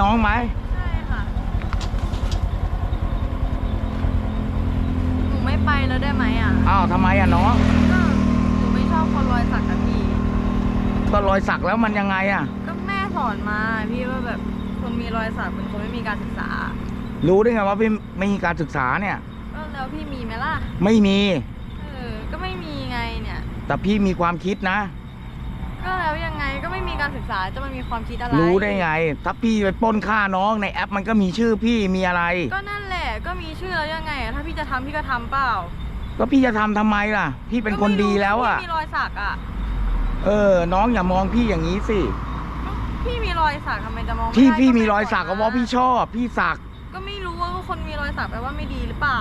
น้องไหมใช่ค่ะ หนูไม่ไปแล้วได้ไหมอะอ้าวทำไมอะน้องก็หนูไม่ชอบคนรอยสักกับพี่ ก็รอยสักแล้วมันยังไงอะ ก็แม่สอนมาพี่ว่าแบบคนมีรอยสักเป็นคนไม่มีการศึกษา รู้ได้ไงว่าพี่ไม่มีการศึกษาเนี่ยก็แล้วพี่มีไหมล่ะ ไม่มี เออ ก็ไม่มีไงเนี่ย แต่พี่มีความคิดนะ ก็แล้วยังไงก็ไม่มีการศึกษาจะมันมีความคิดอะไรรู้ได้ไง ถ้าพี่ไปปล้นฆ่าน้องในแอปมันก็มีชื่อพี่มีอะไร ก็นั่นแหละก็มีชื่อแล้วยังไงอะถ้าพี่จะทำพี่ก็ทำเปล่าก็พี่จะทำทำไมล่ะ พี่เป็นคนดีแล้วอะ ก็ไม่รู้พี่มีรอยสักอะเออ น้องอย่ามองพี่อย่างนี้สิ พี่มีรอยสักทำไมจะมองไม่ที่ได้พี่ก็มีไรอยสักก็เพราะพี่ชอบ พี่สักก็ไม่รู้ว่าคนมีรอยสักแปลว่าไม่ดีหรือเปล่า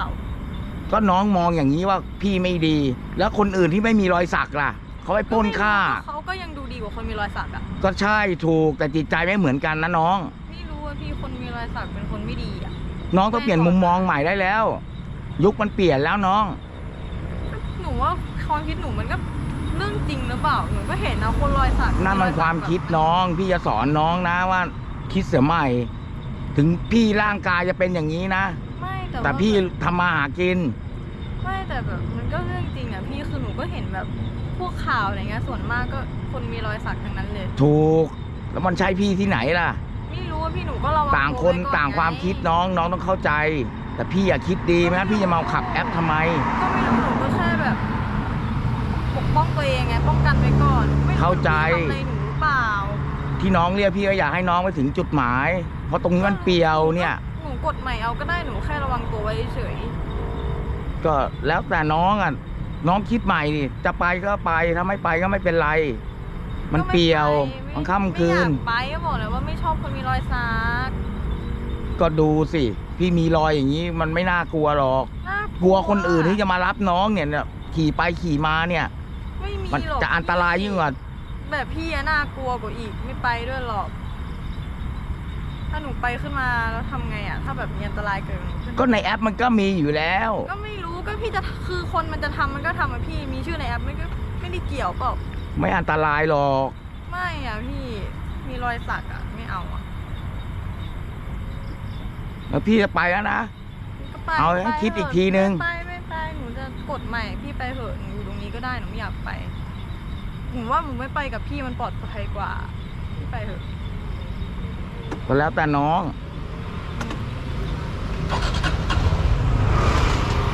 ก็น้องมองอย่างนี้ว่าพี่ไม่ดี แล้วคนอื่นที่ไม่มีรอยสักล่ะ เขาไปปล้นฆ่าเขาก็ยัง ดูดีกว่าคนมีรอยสักอะก็ใช่ถูกแต่จิตใจไม่เหมือนกันนะน้อง ไม่รู้ว่าพี่คนมีรอยสักเป็นคนไม่ดีอะน้องต้องเปลี่ยนมุมมองใหม่ได้แล้ว ยุคมันเปลี่ยนแล้วน้อง หนูว่าความคิดหนูมันก็เรื่องจริงหรือเปล่าหนูก็เห็นนะคนรอยสักนั่นมันความคิดน้องพี่จะสอนน้องนะว่า คิดเสียใหม่ ถึงพี่ร่างกายจะเป็นอย่างนี้นะ ไม่แต่แต่ว่าพี่ทำมาหากิน ไม่แต่แบบมันก็เรื่องจริงอะพี่คือหนูก็เห็นแบบพวกข่าวอะไรเงี้ยส่วนมากก็คนมีรอยสักทั้งนั้นเลย ถูก แล้วมันใช่พี่ที่ไหนล่ะ ไม่รู้ว่าพี่หนูก็ระวังต่างคนตัวไว้ก่อต่างความไคิดน้องน้องต้องเข้าใจ แต่พี่อย่าคิดดีไหมพี่จะมาขับแอปทำไม ก็ไม่รู้หนูก็แค่แบบปกป้องตัวเองไงป้องกันไว้ก่อนไม่รู้เข้าใจ พี่ทำอะไรหนูหรือเปล่าที่น้องเรียกพี่ก็อยากให้น้องไปถึงจุดหมาย เพราะตรงนี้มันเปรียวเนี่ย หนูกดใหม่เอาก็ได้หนูแค่ระวังตัวไว้เฉย ก็แล้วแต่น้องอะน้องคิดใหม่ดิจะไปก็ไปถ้าไม่ไปก็ไม่เป็นไร มันเปรียวไมันค่ำคืน ไม่อยากไปก็บอกเลยว่าไม่ชอบคนมีรอยสักก็ดูสิ พี่มีรอยอย่างนี้มันไม่น่ากลัวหรอก น่ากลัวคนอื่นที่จะมารับน้องเนี่ยเนี่ยขี่ไปขี่มาเนี่ย ไม่มีมันหรอกจะอันตรายยิ่งกว่าแบบพี่อะน่ากลัวกว่าอีกไม่ไปด้วยหรอก ถ้าหนูไปขึ้นมาแล้วทำไงอะถ้าแบบมีอันตรายเกิดขึ้นก็ในแอปมันก็มีอยู่แล้ว ก็ไม่รู้ ก็พี่จะคือคนมันจะทำมันก็ทำอะพี่มีชื่อในแอปมันก็ไม่ได้เกี่ยวเปล่าไม่อันตรายหรอก ไม่อะพี่มีรอยสักอะไม่เอาอะแล้วพี่จะไปแล้วนะ ก็ไปเอาให้ไปคิดอีกเถะทีนึง ไม่ไปไม่ไปหนูจะกดใหม่พี่ไปเถอะหนูอยู่ตรงนี้ก็ได้หนูไม่อยากไปหนูว่าหนูไม่ไปกับพี่มันปลอดภัยกว่าพี่ไปเถอะ ก็แล้วแต่น้องไ